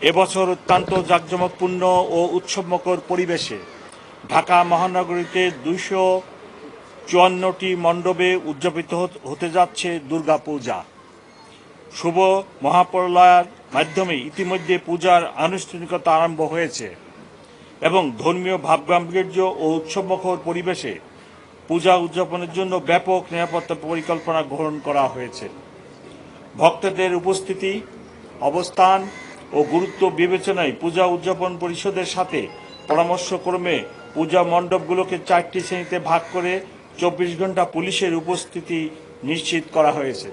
এবছর অত্যন্ত জাঁকজমকপূর্ণ ও উৎসবমুখর পরিবেশে ঢাকা মহানগরীতে দুইশো চুয়ান্নটি মণ্ডপে উদযাপিত হতে যাচ্ছে দুর্গাপূজা। শুভ মহাপ্রলয়ার মাধ্যমে ইতিমধ্যে পূজার আনুষ্ঠানিকতা আরম্ভ হয়েছে এবং ধর্মীয় ভাবগাম্ভীর্য ও উৎসবমুখর পরিবেশে পূজা উদযাপনের জন্য ব্যাপক নিরাপত্তা পরিকল্পনা গ্রহণ করা হয়েছে। ভক্তদের উপস্থিতি, অবস্থান ও গুরুত্ব বিবেচনায় পূজা উদযাপন পরিষদের সাথে পরামর্শক্রমে পূজা মণ্ডপগুলোকে চারটি শ্রেণীতে ভাগ করে চব্বিশ ঘণ্টা পুলিশের উপস্থিতি নিশ্চিত করা হয়েছে।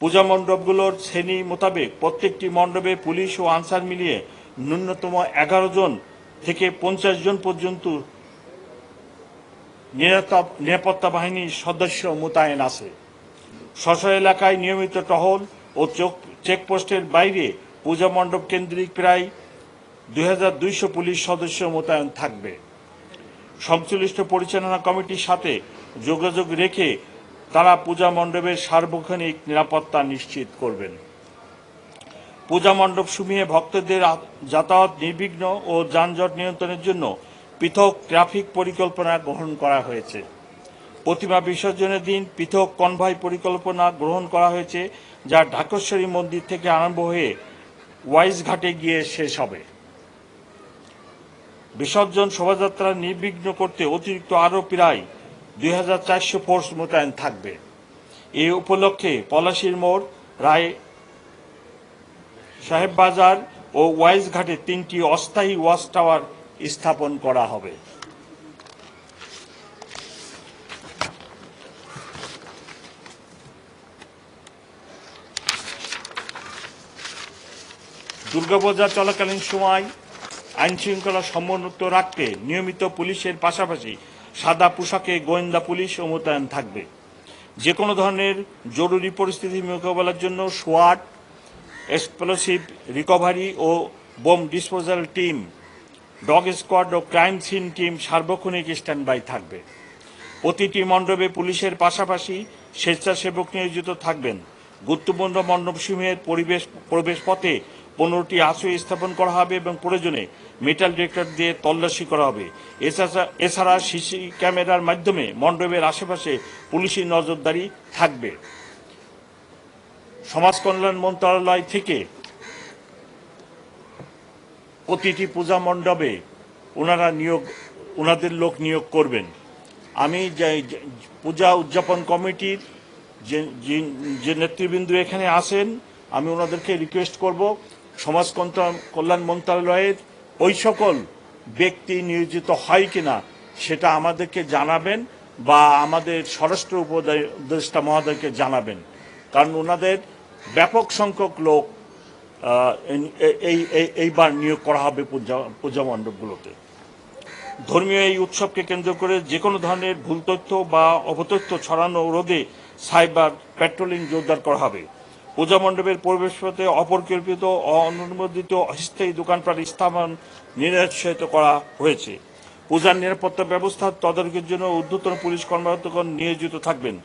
পূজা মণ্ডপগুলোর শ্রেণি মোতাবেক প্রত্যেকটি মণ্ডপে পুলিশ ও আনসার মিলিয়ে ন্যূনতম এগারো জন থেকে পঞ্চাশ জন পর্যন্ত নিরাপত্তা- বাহিনীর সদস্য মোতায়েন আছে। স্ব এলাকায় নিয়মিত টহল ও চেকপোস্টের বাইরে পূজা মণ্ডপ কেন্দ্রিক প্রায় দু হাজার দুইশো পুলিশ সদস্য মোতায়েন থাকবে। সংশ্লিষ্ট পরিচালনা কমিটির সাথে যোগাযোগ রেখে তারা পূজা মণ্ডপের সার্বক্ষণিক নিরাপত্তা নিশ্চিত করবেন। পূজা মণ্ডপ সুমিয়ে ভক্তদের যাতায়াত নির্বিঘ্ন ও যানজট নিয়ন্ত্রণের জন্য পৃথক ট্রাফিক পরিকল্পনা গ্রহণ করা হয়েছে। প্রতিমা বিসর্জনের দিন পৃথক কনভয় পরিকল্পনা গ্রহণ করা হয়েছে, যা ঢাকেশ্বরী মন্দির থেকে আরম্ভ হয়ে ওয়াইজ ঘাটে গিয়ে শেষ হবে। বিসর্জন শোভাযাত্রা নির্বিঘ্ন করতে অতিরিক্ত আরও প্রায় দুই হাজার চারশো ফোর্স মোতায়েন থাকবে। এ উপলক্ষে পলাশির মোড়, রায় সাহেব বাজার ও ওয়াইজ ঘাটে তিনটি অস্থায়ী ওয়াচ টাওয়ার স্থাপন করা হবে। দুর্গাপূজা চলাকালীন সময় আইন শৃঙ্খলা সমুন্নত রাখতে নিয়মিত পুলিশের পাশাপাশি সাদা পোশাকে গোয়েন্দা পুলিশ ও মোতায়েন থাকবে। যে কোনো ধরনের জরুরি পরিস্থিতি মোকাবেলার জন্য সোয়াট, এক্সপ্লোসিভ রিকভারি ও bomb disposal team, dog squad ও ক্রাইম সিন টিম সার্বক্ষণিক স্ট্যান্ড বাই থাকবে। প্রতিটি মণ্ডপে পুলিশের পাশাপাশি স্বেচ্ছাসেবক নিয়োজিত থাকবেন। গুরুত্বপূর্ণ মণ্ডপসমূহের পরিবেশ প্রবেশ পথে পনেরোটি আশ্রয় স্থাপন করা হবে এবং প্রয়োজনে মেটাল ডিটেক্টর দিয়ে তল্লাশি করা হবে। এছাড়া এছাড়া সিসি ক্যামেরার মাধ্যমে মণ্ডপের আশেপাশে পুলিশি নজরদারি থাকবে। সমাজ কল্যাণ মন্ত্রণালয় থেকে প্রতিটি পূজা মণ্ডপে ওনারা নিয়োগ ওনাদের লোক নিয়োগ করবেন। আমি পূজা উদযাপন কমিটির যে নেতৃবৃন্দ এখানে আসেন আমি ওনাদেরকে রিকোয়েস্ট করব সমাজ কল্যাণ মন্ত্রণালয়ের ওই সকল ব্যক্তি নিয়োজিত হয় কিনা সেটা আমাদেরকে জানাবেন বা আমাদের স্বরাষ্ট্র উপদে- উপদেষ্টা মহোদয়কে জানাবেন। কারণ ওনাদের ব্যাপক সংখ্যক লোক এই- এই- এই- এইবার নিয়োগ করা হবে পূজা পূজা মণ্ডপগুলোতে। ধর্মীয় এই উৎসবকে কেন্দ্র করে যে কোনো ধরনের ভুল তথ্য বা অপতথ্য ছড়ানো রোধে সাইবার পেট্রোলিং জোরদার করা হবে। পূজা মণ্ডপের পরিবেশপথে অপরিকল্পিত অননুমোদিত অস্থায়ী দোকানপাট স্থাপন নিরুৎসাহিত করা হয়েছে। পূজার নিরাপত্তা ব্যবস্থা তদারকির জন্য ঊর্ধ্বতন পুলিশ কর্মকর্তাগণ নিয়োজিত থাকবেন।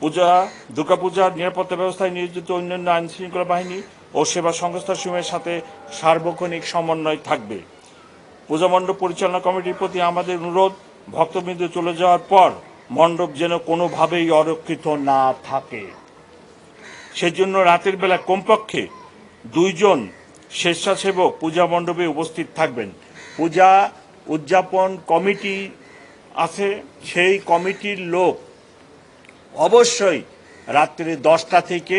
পূজা দুর্গাপূজার নিরাপত্তা ব্যবস্থায় নিয়োজিত অন্যান্য আইন শৃঙ্খলা বাহিনী ও সেবা সংস্থাসমূহের সাথে সার্বক্ষণিক সমন্বয় থাকবে। পূজা মণ্ডপ পরিচালনা কমিটির প্রতি আমাদের অনুরোধ, ভক্তবৃন্দ চলে যাওয়ার পর মণ্ডপ যেন কোনোভাবেই অরক্ষিত না থাকে। সেজন্য রাতের বেলা কমপক্ষে দুইজন স্বেচ্ছাসেবক পূজা মণ্ডপে উপস্থিত থাকবেন। পূজা উদযাপন কমিটি আছে, সেই কমিটির লোক অবশ্যই রাত্রি দশটা থেকে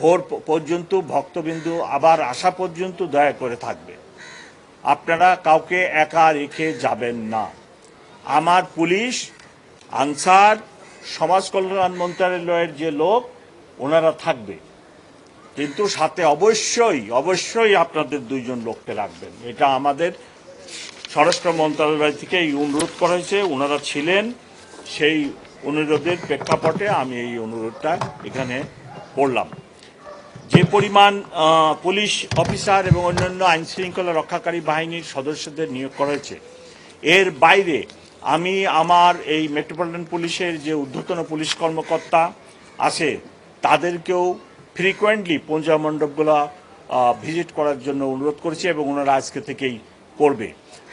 ভোর পর্যন্ত ভক্তবিন্দু আবার আসা পর্যন্ত দয়া করে থাকবে। আপনারা কাউকে একা রেখে যাবেন না। আমার পুলিশ, আনসার, সমাজ কল্যাণ মন্ত্রণালয়ের যে লোক ওনারা থাকবে। কিন্তু সাথে অবশ্যই অবশ্যই আপনাদের দুইজন লোককে রাখবেন। এটা আমাদের স্বরাষ্ট্র মন্ত্রণালয় থেকে এই অনুরোধ করা হয়েছে। ওনারা ছিলেন, সেই অনুরোধের প্রেক্ষাপটে আমি এই অনুরোধটা এখানে করলাম যে পরিমাণ পুলিশ অফিসার এবং অন্যান্য আইন শৃঙ্খলা রক্ষাকারী বাহিনীর সদস্যদের নিয়োগ করা হয়েছে, এর বাইরে আমি আমার এই মেট্রোপলিটন পুলিশের যে ঊর্ধ্বতন পুলিশ কর্মকর্তা আছে তাদেরকেও ফ্রিকোয়েন্টলি পূজা মণ্ডপগুলো ভিজিট করার জন্য অনুরোধ করেছি এবং ওনারা আজকে থেকেই করবে।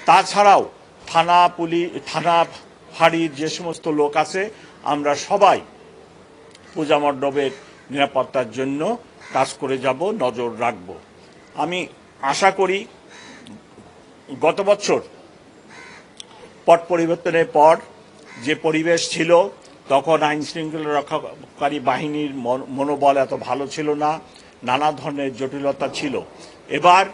তাছাড়াও থানা পুলিশ থানা ফাঁড়ির যে সমস্ত লোক আছে, আমরা সবাই পূজা মণ্ডপের নিরাপত্তার জন্য কাজ করে যাব, নজর রাখব। আমি আশা করি গত বছর পট পরিবর্তনের পর যে পরিবেশ ছিল তখন আইন শৃঙ্খলা রক্ষাকারী বাহিনীর মন- মনোবল এত ভালো ছিল না, নানা ধরনের জটিলতা ছিল। এবার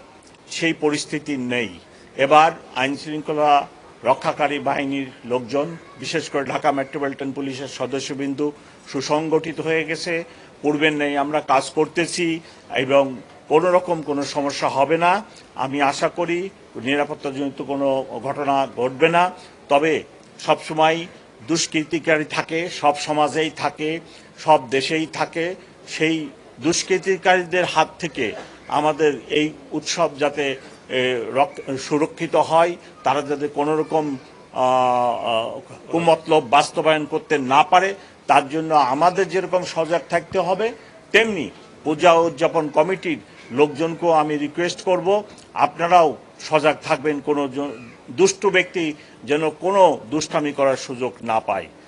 সেই পরিস্থিতি নেই। এবার আইন শৃঙ্খলা রক্ষাকারী বাহিনীর লোকজন, বিশেষ করে ঢাকা মেট্রোপলিটন পুলিশের সদস্যবিন্দু, সুসংগঠিত হয়ে গেছে। পূর্বের নেই, আমরা কাজ করতেছি এবং কোনো রকম কোনো সমস্যা হবে না। আমি আশা করি নিরাপত্তাজনিত কোনো ঘটনা ঘটবে না। তবে সবসময় দুষ্কৃতিকারী থাকে সব সমাজেই থাকে সব দেশেই থাকে। সেই দুষ্কৃতিকারীদের হাত থেকে আমাদের এই উৎসব যাতে সুরক্ষিত হয় তারা যাতে কোনো রকম আহ, আহ, কুমতলব বাস্তবায়ন করতে না পারে তার জন্য আমাদের যেরকম সজাগ থাকতে হবে তেমনি পূজা উদযাপন কমিটির লোকজনকেও আমি রিকোয়েস্ট করব, আপনারাও সজাগ থাকবেন, কোনো দুষ্ট ব্যক্তি যেন কোনো দুষ্টামি করার সুযোগ না পায়।